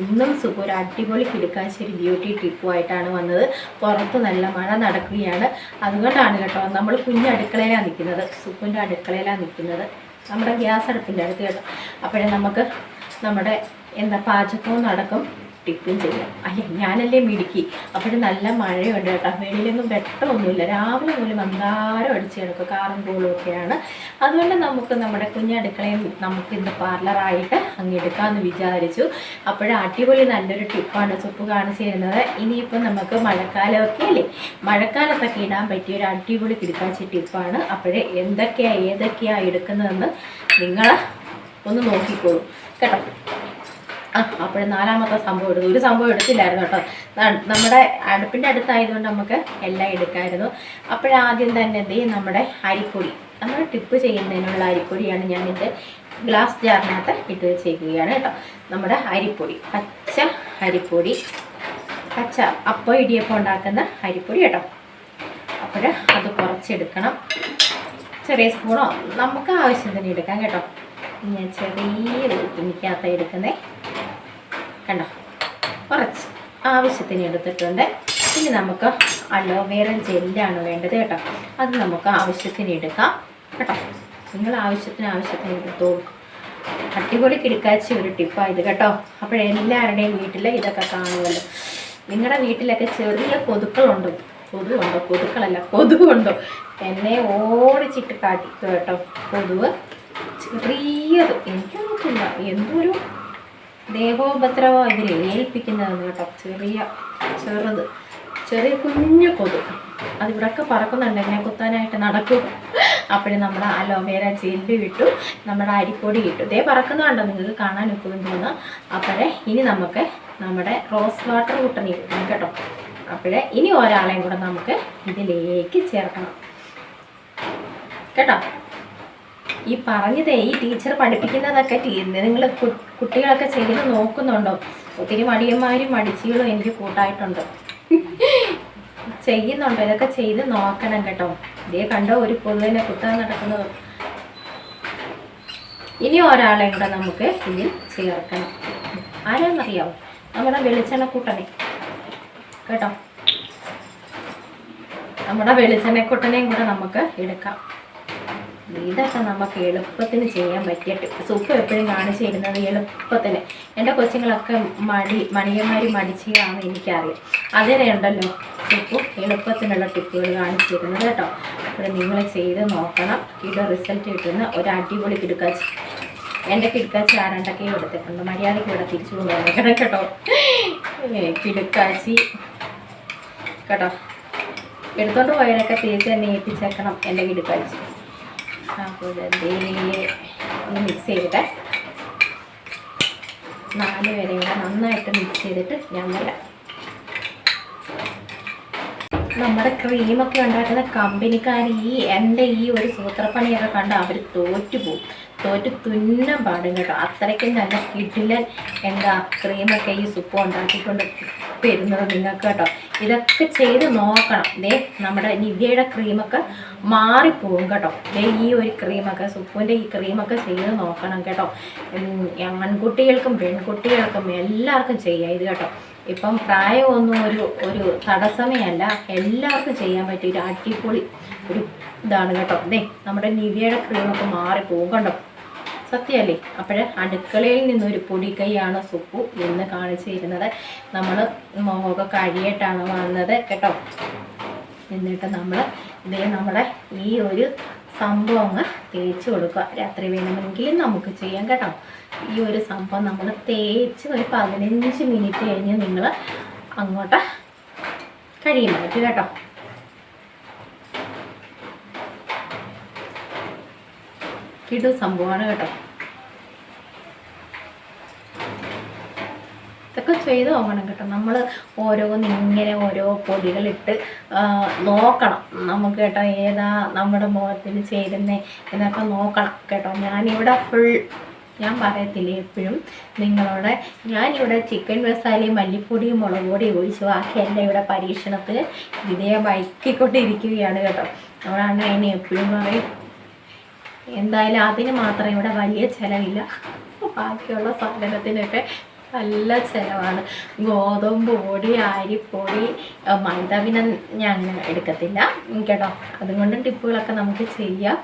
ഇന്നും സുഖം ഒരു അടിപൊളി കിടക്കാശ്ശേരി ബ്യൂട്ടി ട്രിപ്പുമായിട്ടാണ് വന്നത്. പുറത്ത് നല്ല മഴ നടക്കുകയാണ്. അതുകൊണ്ടാണ് കേട്ടോ നമ്മൾ കുഞ്ഞ് അടുക്കളയിലാണ് നിൽക്കുന്നത്. സുഖിന്റെ അടുക്കളയിലാണ് നിൽക്കുന്നത്. നമ്മുടെ ഗ്യാസ് അടുപ്പിന്റെ അടുത്ത് കേട്ടോ. അപ്പോഴേ നമുക്ക് നമ്മുടെ എന്താ പാചകവും നടക്കും. ടിപ്പും ചെയ്യാം. അയ്യ ഞാനല്ലേ മിടുക്കി. അപ്പോഴും നല്ല മഴയുണ്ട് കേട്ടോ. വെളിയിലൊന്നും വെട്ടമൊന്നുമില്ല. രാവിലെ മുതൽ മന്ദാരം അടിച്ച് കിടക്കും കാറും പൂളും ഒക്കെയാണ്. അതുകൊണ്ട് നമുക്ക് നമ്മുടെ കുഞ്ഞടുക്കളയും നമുക്ക് ഇന്ന് പാർലറായിട്ട് അങ്ങ് എടുക്കാമെന്ന് വിചാരിച്ചു. അപ്പോഴും അടിപൊളി നല്ലൊരു ടിപ്പാണ് ചുപ്പ് കാണിച്ചു തരുന്നത്. ഇനിയിപ്പോൾ നമുക്ക് മഴക്കാലമൊക്കെ അല്ലേ? മഴക്കാലത്തൊക്കെ ഇടാൻ പറ്റിയ ഒരു അടിപൊളി കിടക്കാച്ച ടിപ്പാണ് അപ്പോഴേ എന്തൊക്കെയാണ് ഏതൊക്കെയാണ് എടുക്കുന്നതെന്ന് നിങ്ങൾ ഒന്ന് നോക്കിക്കോളൂ. കേട്ടോ? ആ അപ്പോൾ നാലാമത്തെ സംഭവം എടുത്തു. ഒരു സംഭവം എടുത്തില്ലായിരുന്നു കേട്ടോ. നമ്മുടെ അടുപ്പിന്റെ അടുത്തായതുകൊണ്ട് നമുക്ക് എല്ലാം എടുക്കാമായിരുന്നു അപ്പോഴാദ്യം തന്നെ ചെയ്യും നമ്മുടെ അരിപ്പൊടി. നമ്മൾ ടിപ്പ് ചെയ്യുന്നതിനുള്ള അരിപ്പൊടിയാണ് ഞാൻ എന്റെ ഗ്ലാസ് ജാറിനകത്ത് ഇട്ട് വെച്ചേക്കുകയാണ് കേട്ടോ. നമ്മുടെ അരിപ്പൊടി. പച്ച അരിപ്പൊടി. പച്ച അപ്പം ഇടിയപ്പം ഉണ്ടാക്കുന്ന അരിപ്പൊടി കേട്ടോ. അപ്പോൾ അത് കുറച്ചെടുക്കണം. ചെറിയ സ്പൂണോ? നമുക്ക് ആവശ്യത്തിന് എടുക്കാം കേട്ടോ. ഞാൻ ചെറിയ തുണിക്കകത്ത് എടുക്കുന്നേ. കണ്ടോ? കുറച്ച് ആവശ്യത്തിന് എടുത്തിട്ടുണ്ട്. ഇനി നമുക്ക് അലോവേറ ജെല്ലാണ് വേണ്ടത് കേട്ടോ. അത് നമുക്ക് ആവശ്യത്തിന് എടുക്കാം കേട്ടോ. നിങ്ങൾ ആവശ്യത്തിന് ആവശ്യത്തിന് എടുത്തോളൂ. അടിപൊളി കിടക്കാച്ച ഒരു ടിപ്പായത് കേട്ടോ. അപ്പോഴെല്ലാവരുടെയും വീട്ടിൽ ഇതൊക്കെ കാണുമല്ലോ. നിങ്ങളുടെ വീട്ടിലൊക്കെ ചെറിയ കൊതുക്കളുണ്ടോ? കൊതുകുണ്ടോ? കൊതുക്കളല്ല കൊതുകുണ്ടോ? എന്നെ ഓടിച്ചിട്ട് കാട്ടി കേട്ടോ. കൊതുവ് ചെറിയത്. എനിക്കൊന്നും എന്തൊരു ദേഹോപദ്രവം ഇവരെ ഏൽപ്പിക്കുന്നതെന്ന് കേട്ടോ ചെറിയ ചെറുത്. ചെറിയ കുഞ്ഞു കൊതു. അതിവിടൊക്കെ പറക്കുന്നുണ്ട്. എന്നെ കുത്താനായിട്ട് നടക്കും. അപ്പോഴും നമ്മൾ അലോവേര ജെല്ല് ഇട്ടു നമ്മുടെ അരിപ്പൊടി ഇട്ടു. ഇതേ പറക്കുന്നതുണ്ടോ നിങ്ങൾക്ക് കാണാൻ ഒക്കും തോന്നുന്നു അപ്പോഴേ ഇനി നമുക്ക് നമ്മുടെ റോസ് വാട്ടർ കുട്ടണി കിട്ടും കേട്ടോ. അപ്പോഴേ ഇനി ഒരാളെയും കൂടെ നമുക്ക് ഇതിലേക്ക് ചേർക്കണം. കേട്ടോ? ഈ പറഞ്ഞതേ ഈ ടീച്ചർ പഠിപ്പിക്കുന്നതൊക്കെ നിങ്ങൾ കുട്ടികളൊക്കെ ചെയ്ത് നോക്കുന്നുണ്ടോ? ഒത്തിരി മടിയന്മാരും മടിച്ചികളും എനിക്ക് കൂട്ടായിട്ടുണ്ട്. ചെയ്യുന്നുണ്ടോ? ഇതൊക്കെ ചെയ്ത് നോക്കണം കേട്ടോ. ഇതേ കണ്ടോ ഒരു പൊതുവിനെ കുത്താൻ നടക്കുന്നത്. ഇനി ഒരാളെ കൂടെ നമുക്ക് ഇതിൽ ചേർക്കണം. ആരാന്നറിയാവോ? നമ്മുടെ വെളിച്ചെണ്ണക്കൂട്ടനെ. കേട്ടോ? നമ്മുടെ വെളിച്ചെണ്ണക്കൂട്ടനെയും കൂടെ നമുക്ക് എടുക്കാം. ഇതൊക്കെ നമുക്ക് എളുപ്പത്തിന് ചെയ്യാൻ പറ്റിയ ടിപ്പ് സൂപ്പ് എപ്പോഴും കാണിച്ചു തരുന്നത് എളുപ്പത്തിന്. എന്റെ കൊച്ചുങ്ങളൊക്കെ മടി മണിയന്മാരി മടിച്ചാന്ന് എനിക്കറിയാം. അതിനെ ഉണ്ടല്ലോ സൂപ്പ് എളുപ്പത്തിനുള്ള ടിപ്പുകൾ കാണിച്ചു തരുന്നത് കേട്ടോ. അപ്പോൾ നിങ്ങൾ ചെയ്ത് നോക്കണം. ഇത് റിസൾട്ട് കിട്ടുന്ന ഒരു അടിപൊളി കിടുക്കാച്ചി. എന്റെ കിടുക്കാച്ചി ആരണ്ടൊക്കെ എടുത്തിട്ടുണ്ട്. മര്യാദയ്ക്ക് ഇവിടെ തിരിച്ചു കൊണ്ടുവന്നേക്കണം കേട്ടോ. കിടുക്കാച്ചി. കേട്ടോ. എടുത്തോണ്ട് പോയതിനൊക്കെ തിരിച്ച് തന്നെ ഏൽപ്പിച്ചേക്കണം എന്റെ കിടുക്കാച്ചി. ഇതേ ഒന്ന് മിക്സ് ചെയ്തിട്ട് നാല് വരെ കൂടെ നന്നായിട്ട് മിക്സ് ചെയ്തിട്ട് ഞാൻ വരാം. നമ്മുടെ ക്രീമൊക്കെ ഉണ്ടാക്കുന്ന കമ്പനിക്കാർ ഈ എന്റെ ഈ ഒരു സൂത്രപ്പണിയൊക്കെ കണ്ട് അവർ തോറ്റു പോകും തോറ്റ് തുന്നം പാടും കേട്ടോ. അത്രയ്ക്കും നല്ല കിഡിലൻ എന്താ ക്രീമൊക്കെ ഈ സുപ്പ് ഉണ്ടാക്കിക്കൊണ്ട് തരുന്നത് നിങ്ങൾക്ക് കേട്ടോ. ഇതൊക്കെ ചെയ്ത് നോക്കണം. ദേ നമ്മുടെ നിവ്യയുടെ ക്രീമൊക്കെ മാറിപ്പോകും കേട്ടോ. ദേ ഈ ഒരു ക്രീമൊക്കെ സുപ്പുവിന്റെ ഈ ക്രീമൊക്കെ ചെയ്ത് നോക്കണം കേട്ടോ. ആൺകുട്ടികൾക്കും പെൺകുട്ടികൾക്കും എല്ലാവർക്കും ചെയ്യാം ഇത് കേട്ടോ. ഇപ്പം പ്രായമൊന്നും ഒരു ഒരു തടസ്സമേ അല്ല എല്ലാവർക്കും ചെയ്യാൻ പറ്റിയ ഒരു അടിപൊളി ഒരു ഇതാണ് കേട്ടോ. ദേ നമ്മുടെ നിവ്യയുടെ ക്രീമൊക്കെ മാറിപ്പോകും കണ്ടോ. സത്യമല്ലേ അപ്പോൾ അടുക്കളയിൽ നിന്നൊരു പൊടിക്കൈയാണ് സുപ്പു എന്ന് കാണിച്ചിരുന്നത് നമ്മൾ മുഖമൊക്കെ കഴിയിട്ടാണ് വന്നത് കേട്ടോ. എന്നിട്ട് നമ്മൾ ഇതേ നമ്മുടെ ഈ ഒരു സംഭവം അങ്ങ് തേച്ച് കൊടുക്കുക. രാത്രി വേണമെങ്കിലും നമുക്ക് ചെയ്യാം കേട്ടോ. ഈ ഒരു സംഭവം നമ്മൾ തേച്ച് ഒരു പതിനഞ്ച് മിനിറ്റ് കഴിഞ്ഞ് നിങ്ങൾ അങ്ങോട്ട് കഴിയും കേട്ടോ. കിടു സംഭവമാണ് കേട്ടോ. ഇതൊക്കെ ചെയ്ത് നോക്കണം കേട്ടോ. നമ്മൾ ഓരോന്ന് ഇങ്ങനെ ഓരോ പൊടികളിട്ട് നോക്കണം. നമുക്ക് കേട്ടോ ഏതാ നമ്മുടെ മുഖത്തിന് ചേരുന്നേ എന്നൊക്കെ നോക്കണം കേട്ടോ. ഞാനിവിടെ ഫുൾ ഞാൻ പറയത്തില്ല എപ്പോഴും നിങ്ങളോട് ഞാനിവിടെ ചിക്കൻ മസാലയും മല്ലിപ്പൊടിയും മുളക് പൊടിയും ഒഴിച്ച് ബാക്കിയെല്ലാം ഇവിടെ പരീക്ഷണത്തിന് വിധേയമാക്കിക്കൊണ്ടിരിക്കുകയാണ് കേട്ടോ. അതുകൊണ്ടാണ് അതിനെ എപ്പോഴും പറയും എന്തായാലും അതിന് മാത്രം ഇവിടെ വലിയ ചിലവില്ല. ബാക്കിയുള്ള സാധനത്തിനൊക്കെ നല്ല ചിലവാണ്. ഗോതമ്പ് പൊടി അരിപ്പൊടി മൈദ പിന്നെ ഞാൻ എടുക്കത്തില്ല. കേട്ടോ. അതുകൊണ്ടും ടിപ്പുകളൊക്കെ നമുക്ക് ചെയ്യാം.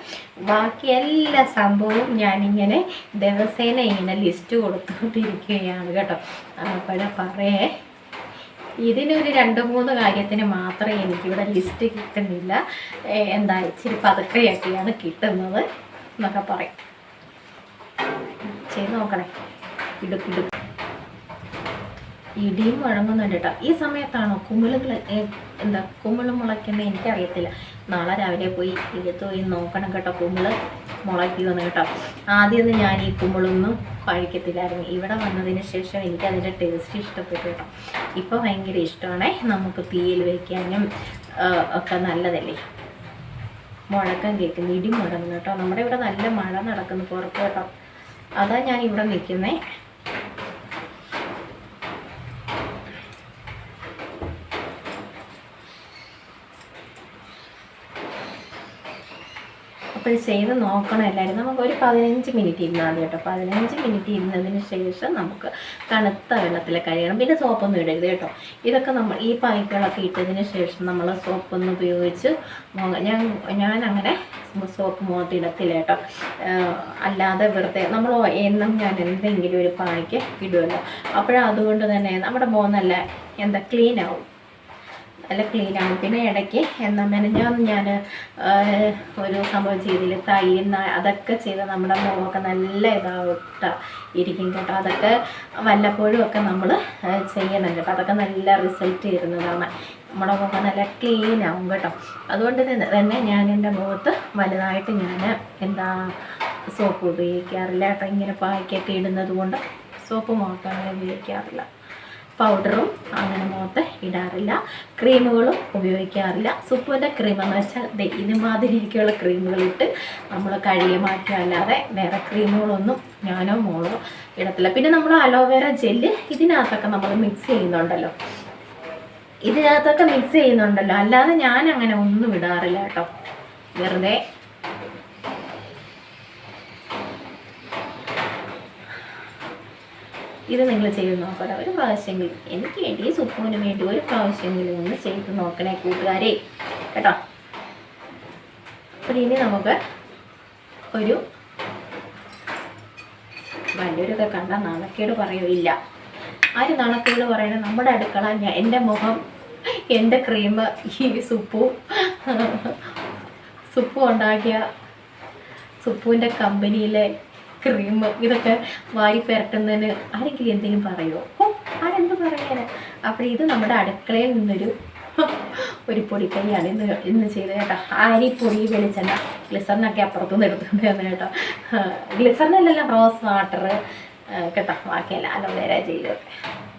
ബാക്കി എല്ലാ സംഭവവും ഞാനിങ്ങനെ ദിവസേന ഇങ്ങനെ ലിസ്റ്റ് കൊടുത്തുകൊണ്ടിരിക്കുകയാണ് കേട്ടോ. അപ്പോൾ പറയേ ഇതിനൊരു രണ്ട് മൂന്ന് കാര്യത്തിന് മാത്രമേ എനിക്കിവിടെ ലിസ്റ്റ് കിട്ടുന്നില്ല. എന്താ ഇച്ചിരി പതുക്കെയൊക്കെയാണ് കിട്ടുന്നത്. എന്നൊക്കെ പറയും. ചെയ്ത് നോക്കണേ. ഇടുക്ക് ഇടുക്ക്. ഇടിയും വഴങ്ങുന്നുണ്ട് കേട്ടോ. ഈ സമയത്താണോ കുമിളുകൾ എന്താ കുമിൾ മുളയ്ക്കുന്നത് എനിക്കറിയത്തില്ല. നാളെ രാവിലെ പോയി എടുത്ത് പോയി നോക്കണം കേട്ടോ കുമിൾ മുളയ്ക്കുമെന്ന് കേട്ടോ. ആദ്യമൊന്നും ഞാൻ ഈ കുമിളൊന്നും കഴിക്കത്തില്ലായിരുന്നു. ഇവിടെ വന്നതിന് ശേഷം എനിക്ക് അതിന്റെ ടേസ്റ്റ് ഇഷ്ടപ്പെട്ടു കേട്ടോ. ഇപ്പോൾ ഭയങ്കര ഇഷ്ടമാണേ. നമുക്ക് തീയിൽ വയ്ക്കാനും ഒക്കെ നല്ലതല്ലേ? മുഴക്കം കേൾക്കുന്നു ഇടി മുഴങ്ങുന്നു കേട്ടോ. നമ്മുടെ ഇവിടെ നല്ല മഴ നടക്കുന്നു പുറത്ത് കേട്ടോ. അതാ ഞാൻ ഇവിടെ നിൽക്കുന്നേ. അപ്പോൾ ചെയ്ത് നോക്കണം എല്ലാവരും. നമുക്ക് ഒരു പതിനഞ്ച് മിനിറ്റ് ഇരുന്നാൽ കേട്ടോ. പതിനഞ്ച് മിനിറ്റ് ഇരുന്നതിന് ശേഷം നമുക്ക് തണുത്ത വെള്ളത്തിൽ കഴുകണം. പിന്നെ സോപ്പൊന്നും ഇടരുത് കേട്ടോ. ഇതൊക്കെ നമ്മൾ ഈ പൈപ്പുകളൊക്കെ ഇട്ടതിന് ശേഷം നമ്മൾ സോപ്പൊന്നും ഉപയോഗിച്ച് ഞാൻ ഞാൻ അങ്ങനെ സോപ്പ് മുഖത്ത് ഇടത്തില്ല കേട്ടോ. അല്ലാതെ വെറുതെ നമ്മൾ എന്നും ഞാൻ എന്തെങ്കിലും ഒരു പായ്ക്ക് ഇടുമല്ലോ അപ്പോഴതുകൊണ്ട് തന്നെ നമ്മുടെ മുഖം നല്ല എന്താ ക്ലീൻ ആവും. നല്ല ക്ലീനാണ് പിന്നെ ഇടയ്ക്ക് എന്താ മെനഞ്ഞാന്ന് ഞാൻ ഒരു സംഭവം ചെയ്തില്ല? തൈന്ന് അതൊക്കെ ചെയ്ത് നമ്മുടെ മുഖമൊക്കെ നല്ല ഇതാവട്ട ഇരിക്കും കേട്ടോ. അതൊക്കെ വല്ലപ്പോഴും ഒക്കെ നമ്മൾ ചെയ്യണം കേട്ടോ അതൊക്കെ നല്ല റിസൾട്ട് തരുന്നതാണ് നമ്മുടെ മുഖം നല്ല ക്ലീൻ ആവും കേട്ടോ. അതുകൊണ്ട് തന്നെ ഞാൻ എന്റെ മുഖത്ത് വലുതായിട്ട് ഞാൻ എന്താ സോപ്പ് ഉപയോഗിക്കാറില്ല. കേട്ടോ ഇങ്ങനെ പായ്ക്കൊക്കെ ഇടുന്നത് കൊണ്ട് സോപ്പ് മുഖത്താണ് ഉപയോഗിക്കാറില്ല. പൗഡറും അങ്ങനെ മുഖത്ത് ഇടാറില്ല. ക്രീമുകളും ഉപയോഗിക്കാറില്ല. സുപ്പുവിന്റെ ക്രീം എന്ന് വെച്ചാൽ ദേ ഇതുമാതിരിയൊക്കെയുള്ള ക്രീമുകളിട്ട് നമ്മൾ കഴുകി മാറ്റുക അല്ലാതെ വേറെ ക്രീമുകളൊന്നും ഞാനോ മോളോ ഇടത്തില്ല. പിന്നെ നമ്മൾ അലോവേര ജെല്ല് ഇതിനകത്തൊക്കെ നമ്മൾ മിക്സ് ചെയ്യുന്നുണ്ടല്ലോ. ഇതിനകത്തൊക്കെ മിക്സ് ചെയ്യുന്നുണ്ടല്ലോ. അല്ലാതെ ഞാൻ അങ്ങനെ ഒന്നും ഇടാറില്ല കേട്ടോ. വെറുതെ ഇത് നിങ്ങൾ ചെയ്ത് നോക്കണം ഒരു പ്രാവശ്യമെങ്കിലും എനിക്ക് വേണ്ടി സുപ്പുവിന് വേണ്ടി ഒരു പ്രാവശ്യമെങ്കിലും ഒന്ന് ചെയ്ത് നോക്കണേ കൂട്ടുകാരെ. കേട്ടോ? അപ്പോൾ ഇനി നമുക്ക് ഒരു വലിയൊരൊക്കെ കണ്ട നാണക്കേട് പറയില്ല ആര് നാണക്കേട് പറയണത് നമ്മുടെ അടുക്കള ഞാൻ എന്റെ മുഖം എന്റെ ക്രീം ഈ സുപ്പു. സുപ്പു ഉണ്ടാക്കിയ സുപ്പുവിന്റെ കമ്പനിയിലെ ക്രീം ഇതൊക്കെ വായി പുരട്ടുന്നതിന് ആരെങ്കിലും എന്തെങ്കിലും പറയുമോ ഓ ആരെന്ത് പറയാന്? അപ്പോൾ ഇത് നമ്മുടെ അടുക്കളയിൽ നിന്നൊരു ഒരു പൊടിക്കൈയാണ് ഇന്ന് ഇന്ന് ചെയ്തത് കേട്ടോ. പൊടി വെളിച്ചെണ്ണ ഗ്ലിസറിനൊക്കെ അപ്പുറത്തുനിന്ന് എടുത്തുകൊണ്ട് വന്നു കേട്ടോ. ഗ്ലിസറിനല്ലല്ലോ റോസ് വാട്ടർ കേട്ടോ. ബാക്കിയല്ല അലോവേര ചെയ്തൊക്കെ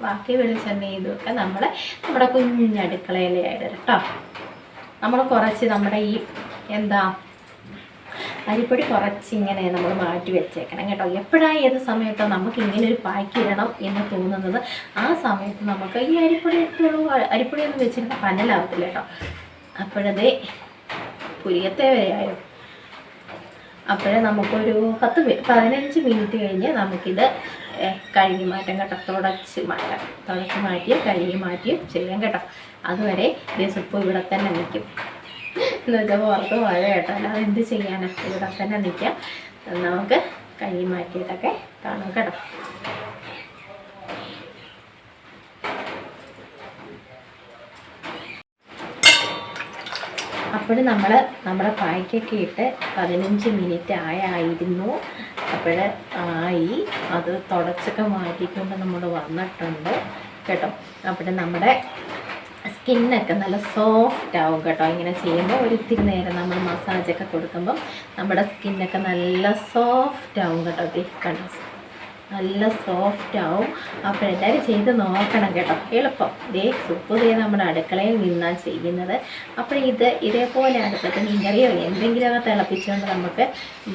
ബാക്കി വെളിച്ചെണ്ണ ഇതൊക്കെ നമ്മൾ നമ്മുടെ കുഞ്ഞടുക്കളയിലായിട്ട് കേട്ടോ. നമ്മൾ കുറച്ച് നമ്മുടെ ഈ എന്താ അരിപ്പൊടി കുറച്ചിങ്ങനെ നമ്മൾ മാറ്റി വെച്ചേക്കണം കേട്ടോ. എപ്പോഴാണ് ഏത് സമയത്തോ നമുക്ക് ഇങ്ങനെ ഒരു പാക്ക് ഇടണം എന്ന് തോന്നുന്നത്? ആ സമയത്ത് നമുക്ക് ഈ അരിപ്പൊടി ഇട്ടുള്ളൂ അരിപ്പൊടി ഒന്നും വെച്ചിരുന്ന പന്നലാവത്തില്ല കേട്ടോ. അപ്പോഴതേ പുരിയത്തെ വരെയായോ? അപ്പോഴേ നമുക്കൊരു പത്ത് പതിനഞ്ച് മിനിറ്റ് കഴിഞ്ഞ് നമുക്കിത് കഴുകി മാറ്റാം കേട്ടോ. തുടച്ച് മാറ്റാം. തുടച്ച് മാറ്റി കഴുകി മാറ്റിയും ചെയ്യാം കേട്ടോ. അതുവരെ ദിവസം ഇവിടെ തന്നെ നിൽക്കും എന്ന് വെച്ചാൽ പുറത്ത് മഴ കേട്ടോ അല്ലാതെ എന്ത് ചെയ്യാനാ ഇവിടെ തന്നെ നിൽക്കാം. നമുക്ക് കൈ മാറ്റിയിട്ടൊക്കെ കാണാം കേട്ടോ. അപ്പോൾ നമ്മൾ നമ്മുടെ പായ്ക്കൊക്കെ ഇട്ട് പതിനഞ്ച് മിനിറ്റ് ആയായിരുന്നു. അപ്പോൾ ആയി. അത് തുടച്ചൊക്കെ മാറ്റിക്കൊണ്ട് നമ്മൾ വന്നിട്ടുണ്ട് കേട്ടോ. അപ്പോൾ നമ്മുടെ സ്കിന്നൊക്കെ നല്ല സോഫ്റ്റ് ആവും കേട്ടോ. ഇങ്ങനെ ചെയ്യുമ്പോൾ ഒരിത്തിരി നേരം നമ്മൾ മസാജൊക്കെ കൊടുക്കുമ്പം നമ്മുടെ സ്കിന്നൊക്കെ നല്ല സോഫ്റ്റ് ആവും കേട്ടോ. കണ്ടോ? നല്ല സോഫ്റ്റ് ആവും. അപ്പോൾ എല്ലാവരും ചെയ്ത് നോക്കണം കേട്ടോ. എളുപ്പം. ഇതേ സുപ്പ് ചെയ്ത് നമ്മുടെ അടുക്കളയിൽ നിന്നാണ് ചെയ്യുന്നത്. അപ്പോൾ ഇത് ഇതേപോലെ അടുപ്പത്ത് മീൻകറിയോ എന്തെങ്കിലുമൊക്കെ തിളപ്പിച്ചുകൊണ്ട് നമുക്ക്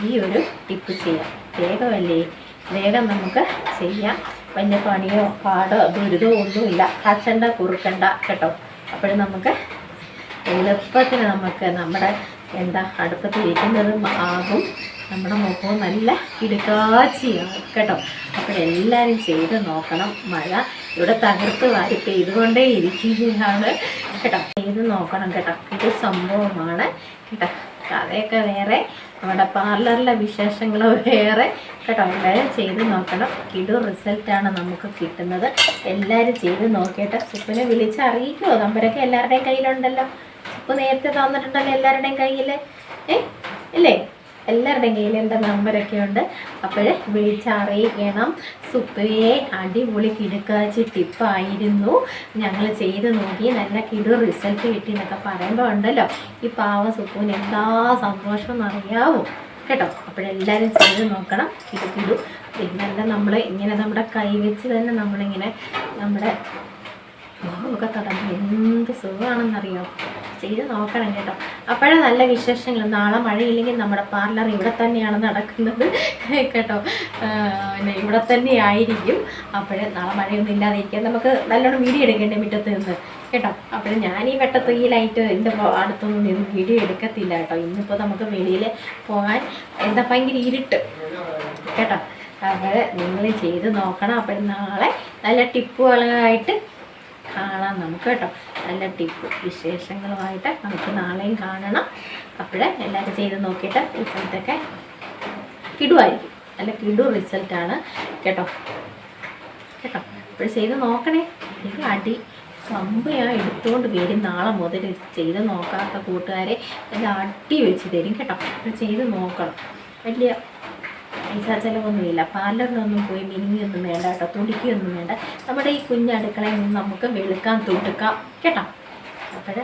ഈ ഒരു ടിപ്പ് ചെയ്യാം. വേഗമല്ലേ? വേഗം നമുക്ക് ചെയ്യാം. വലിയ പണിയോ പാടോ ദുരിതമോ ഒന്നുമില്ല കച്ചണ്ട കുറുക്കണ്ട കേട്ടോ. അപ്പോഴും നമുക്ക് എളുപ്പത്തിന് നമുക്ക് നമ്മുടെ എന്താ അടുപ്പത്ത് ഇരിക്കുന്നതും ആകും നമ്മുടെ മുഖവും നല്ല കിടുക്കാച്ചിയാകും കേട്ടോ. അപ്പോഴെല്ലാവരും ചെയ്ത് നോക്കണം. മഴ ഇവിടെ തകർത്ത് വാരി പെയ്തുകൊണ്ടേ ഇരിക്കുകയാണ് കേട്ടോ. ചെയ്ത് നോക്കണം കേട്ടോ. ഇത് സംഭവമാണ് കേട്ടോ. കഥയൊക്കെ വേറെ നമ്മുടെ പാർലറിലെ വിശേഷങ്ങൾ വേറെ. കേട്ടോ എല്ലാവരും ചെയ്ത് നോക്കണം. കിടു റിസൾട്ടാണ് നമുക്ക് കിട്ടുന്നത്. എല്ലാവരും ചെയ്ത് നോക്കിയിട്ട് സുപ്പിനെ വിളിച്ച് അറിയിക്കുമോ നമ്പരൊക്കെ എല്ലാവരുടെയും കയ്യിലുണ്ടല്ലോ. സുപ്പ് നേരത്തെ തന്നിട്ടുണ്ടല്ലോ എല്ലാവരുടെയും കയ്യിൽ ഏ? ഇല്ലേ? എല്ലാവരുടെയും കയ്യിൽ എന്റെ നമ്പരൊക്കെ ഉണ്ട്. അപ്പോൾ വിളിച്ചറിയിക്കണം സുപ്രിയെ അടിപൊളി കിടുക്കാച്ചി ടിപ്പായിരുന്നു. ഞങ്ങൾ ചെയ്ത് നോക്കി നല്ല കിടു റിസൾട്ട് കിട്ടി എന്നൊക്കെ പറയുമ്പോൾ ഉണ്ടല്ലോ. ഈ പാവ സുപ്പുവിന് എന്താ സന്തോഷം എന്നറിയാവോ കേട്ടോ? അപ്പോഴെല്ലാവരും ചെയ്ത് നോക്കണം. കിടു കിടു. പിന്നല്ല നമ്മൾ ഇങ്ങനെ നമ്മുടെ കൈ വെച്ച് തന്നെ നമ്മളിങ്ങനെ നമ്മുടെ ഒക്കെ തടഞ്ഞു എന്ത് സുഖമാണെന്നറിയോ ചെയ്ത് നോക്കണം കേട്ടോ. അപ്പോഴേ നല്ല വിശേഷങ്ങൾ. നാളെ മഴയില്ലെങ്കിൽ നമ്മുടെ പാർലർ ഇവിടെ തന്നെയാണ് നടക്കുന്നത് കേട്ടോ. പിന്നെ ഇവിടെ തന്നെ ആയിരിക്കും. അപ്പോഴേ നാളെ മഴയൊന്നും ഇല്ലാതിരിക്കാൻ നമുക്ക് നല്ലോണം വീഡിയോ എടുക്കേണ്ടേ മുറ്റത്ത് നിന്ന്? കേട്ടോ. അപ്പോൾ ഞാൻ ഈ വെട്ടത്ത് ഈ ലൈറ്റ് എന്റെ അടുത്തൊന്നും നിന്ന് വീഡിയോ എടുക്കത്തില്ല കേട്ടോ. ഇന്നിപ്പോൾ നമുക്ക് വെളിയിൽ പോകാൻ എന്താ ഭയങ്കര ഇരുട്ട്. കേട്ടോ. അപ്പോൾ നിങ്ങൾ ചെയ്ത് നോക്കണം. അപ്പോൾ നാളെ നല്ല ടിപ്പുകളായിട്ട് കാണാം നമുക്ക് കേട്ടോ. നല്ല ടിപ്പ് വിശേഷങ്ങളുമായിട്ട് നമുക്ക് നാളെയും കാണണം. അപ്പോഴേ എല്ലാവരും ചെയ്ത് നോക്കിയിട്ട് റിസൾട്ടൊക്കെ കിടുമായിരിക്കും നല്ല കിടു റിസൾട്ടാണ് കേട്ടോ. കേട്ടോ. അപ്പോൾ ചെയ്ത് നോക്കണേ. എനിക്ക് അടി കമ്പ് എടുത്തുകൊണ്ട് വരും നാളെ മുതൽ ചെയ്ത് നോക്കാത്ത കൂട്ടുകാരെ എല്ലാം അടി വെച്ച് തരും കേട്ടോ. അപ്പോൾ ചെയ്ത് നോക്കണം. വലിയ പൈസ ചിലവൊന്നുമില്ല പാർലറിലൊന്നും പോയി മിനിങ്ങിയൊന്നും വേണ്ട കേട്ടോ. തുടിക്കുകയൊന്നും വേണ്ട. നമ്മുടെ ഈ കുഞ്ഞടുക്കളയിൽ നിന്ന് നമുക്ക് വെളുക്കാം തുടുക്കാം. കേട്ടോ? അപ്പോൾ